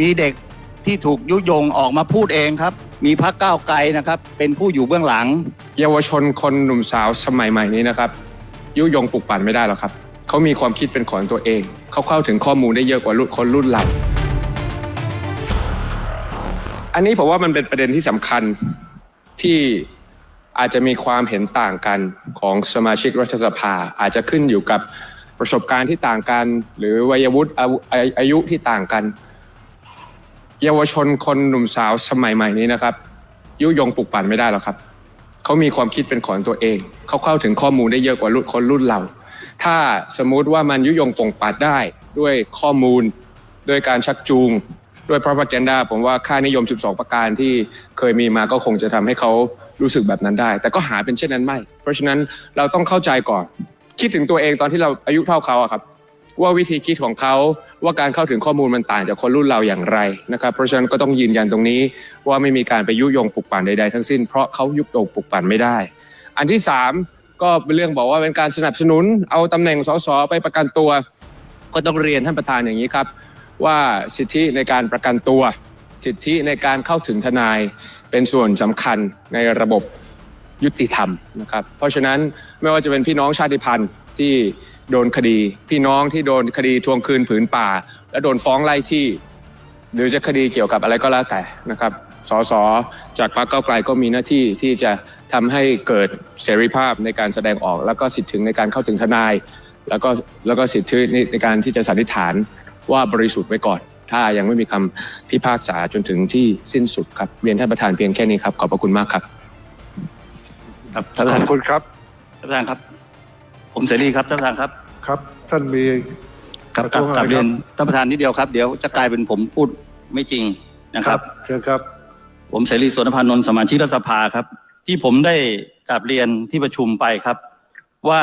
มีเด็กที่ถูกยุยงออกมาพูดเองครับ มีพักก้าวไกลนะครับ เป็นผู้อยู่เบื้องหลัง เยาวชนคนหนุ่มสาวสมัยใหม่นี้นะครับ ยุยงปลุกปั่นไม่ได้หรอกครับ เขามีความคิดเป็นของตัวเอง เขาเข้าถึงข้อมูลได้เยอะกว่ารุ่นคนรุ่นเราอันนี้ผมว่ามันเป็นประเด็นที่สำคัญที่อาจจะมีความเห็นต่างกันของสมาชิกรัฐสภา อาจจะขึ้นอยู่กับประสบการณ์ที่ต่างกัน หรือวัยวุฒิอายุที่ต่างกัน เยาวชนคนหนุ่มสาวสมัยใหม่นี้นะครับ ยุยงปลุกปั่นไม่ได้หรอกครับเขามีความคิดเป็นของตัวเอง เขาเข้าถึงข้อมูลได้เยอะกว่ารุ่นคนรุ่นเรา ถ้าสมมุติว่ามันยุยงปงปัดได้ด้วยข้อมูลด้วยการชักจูง ด้วย propaganda ผมว่าค่านิยม 12 ประการที่เคยมีมาก็คงจะทำให้เขารู้สึกแบบนั้นได้ แต่ก็หาเป็นเช่นนั้นไม่ เพราะฉะนั้นเราต้องเข้าใจก่อน คิดถึงตัวเองตอนที่เราอายุเท่าเขาอะครับ ว่าวิธีคิดของเขาว่าการเข้าถึงข้อมูลมันต่างจากคนรุ่นเราอย่างไรนะครับ เพราะฉะนั้นก็ต้องยืนยันตรงนี้ว่าไม่มีการไปยุยงปลุกปั่นใดๆทั้งสิ้นเพราะเขายุยงปลุกปั่นไม่ได้ อันที่สามก็เป็นเรื่องบอกว่าเป็นการสนับสนุน เอาตำแหน่งสสไปประกันตัว ก็ต้องเรียนท่านประธานอย่างนี้ครับ ว่าสิทธิในการประกันตัว สิทธิในการเข้าถึงทนายเป็นส่วนสำคัญในระบบ ยุติธรรมนะครับ เพราะฉะนั้นไม่ว่าจะเป็นพี่น้องชาติพันธุ์ที่โดนคดี พี่น้องที่โดนคดีทวงคืนผืนป่า และโดนฟ้องไล่ที่ หรือจะคดีเกี่ยวกับอะไรก็แล้วแต่นะครับสสจากพรรคเก้าไกลก็มีหน้าที่ที่จะทำให้เกิดเสรีภาพในการแสดงออก แล้วก็สิทธิถึงในการเข้าถึงทนาย แล้วก็แล้วก็สิทธิในการที่จะสันนิษฐานว่าบริสุทธิ์ไว้ก่อน ถ้ายังไม่มีคำพิพากษาจนถึงที่สิ้นสุดครับเรียนท่านประธานเพียงแค่นี้ครับ ขอบพระคุณมากครับ ครับท่านประขธาอนบคุณครับท่านประธานครับ ผมเสรีครับท่านประธานครับครับ ท่านมี ครับประท้วงกลับอะไรครับเรียนท่านประธานนิดเดียวครับ เดี๋ยวจะกลายเป็นผมพูดไม่จริงนะครับ เชิญครับ ผมเสรีสวนพานนท์สมาชิกรัฐสภาครับ ที่ผมได้กราบเรียนที่ประชุมไปครับ ว่า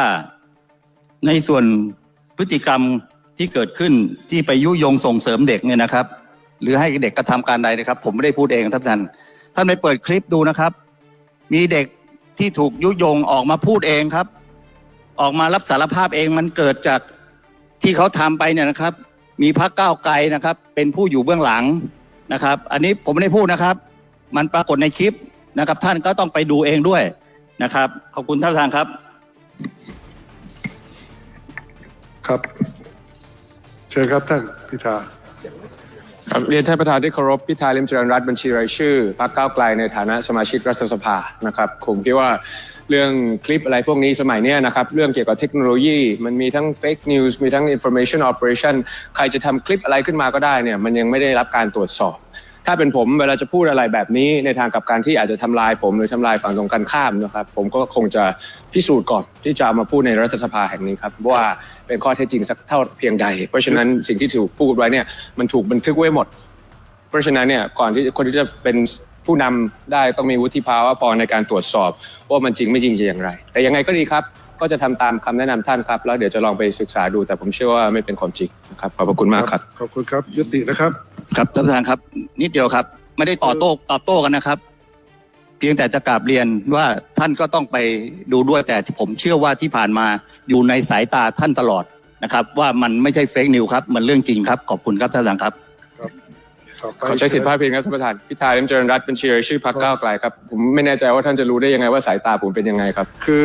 ในส่วนพฤติกรรมที่เกิดขึ้นที่ไปยุยงส่งเสริมเด็กเนี่ยนะครับ หรือให้เด็กกระทำการใดนะครับ ผมไม่ได้พูดเองท่านประธานท่านไปเปิดคลิปดูนะครับ มีเด็ก ที่ถูกยุยงออกมาพูดเองครับ ออกมารับสารภาพเองมันเกิดจากที่เขาทำไปเนี่ยนะครับ มีพักก้าวไกลนะครับ เป็นผู้อยู่เบื้องหลังนะครับ อันนี้ผมไม่ได้พูดนะครับ มันปรากฏในคลิปนะครับ ท่านก็ต้องไปดูเองด้วยนะครับ ขอบคุณท่านประธานครับ ครับ เชิญครับท่านพิธา ครับเรียนท่านประธานที่เคารพพิธาลิมเจริญรัตน์บัญชีรายชื่อพรรคก้าวไกลในฐานะสมาชิกรัฐสภานะครับผมคิดว่าเรื่องคลิปอะไรพวกนี้สมัยเนี้ยนะครับเรื่องเกี่ยวกับเทคโนโลยีมันมีทั้งเฟกนิวส์มีทั้ง information operation ใครจะทำคลิปอะไรขึ้นมาก็ได้เนี่ยมันยังไม่ได้รับการตรวจสอบ ถ้าเป็นผมเวลาจะพูดอะไรแบบนี้ในทางกับการที่อาจจะทำลายผมหรือทำลายฝั่งตรงกันข้ามนะครับ ผมก็คงจะพิสูจน์ก่อนที่จะเอามาพูดในรัฐสภาแห่งนี้ครับว่าเป็นข้อเท็จจริงสักเท่าเพียงใด เพราะฉะนั้นสิ่งที่ถูกพูดไว้เนี่ยมันถูกบันทึกไว้หมด เพราะฉะนั้นเนี่ยก่อนที่คนที่จะเป็น ผู้นำได้ต้องมีวุฒิภาวะพอในการตรวจสอบ ว่ามันจริงไม่จริงจะอย่างไร แต่ยังไงก็ดีครับ ก็จะทำตามคำแนะนำท่านครับ แล้วเดี๋ยวจะลองไปศึกษาดู แต่ผมเชื่อว่าไม่เป็นความจริงนะครับขอบพระคุณมากครับขอบคุณครับยุตินะครับ ครับท่านประธานครับ นิดเดียวครับ ไม่ได้ต่อโต้ตอบโต้กันนะครับ เพียงแต่จะกราบเรียนว่าท่านก็ต้องไปดูด้วยแต่ผมเชื่อว่าที่ผ่านมาอยู่ในสายตาท่านตลอดนะครับ ว่ามันไม่ใช่เฟกนิวครับมันเรื่องจริงครับขอบคุณครับท่านประธานครับ ต่อไปขอใช้สิทธิพาดพิงครับท่านประธานพิธาลิมเจริญรัตน์เป็นชีรายชื่อพรรคก้าวไกลครับผมไม่แน่ใจว่าท่านจะรู้ได้ยังไงว่าสายตาผมเป็นยังไงครับ คือ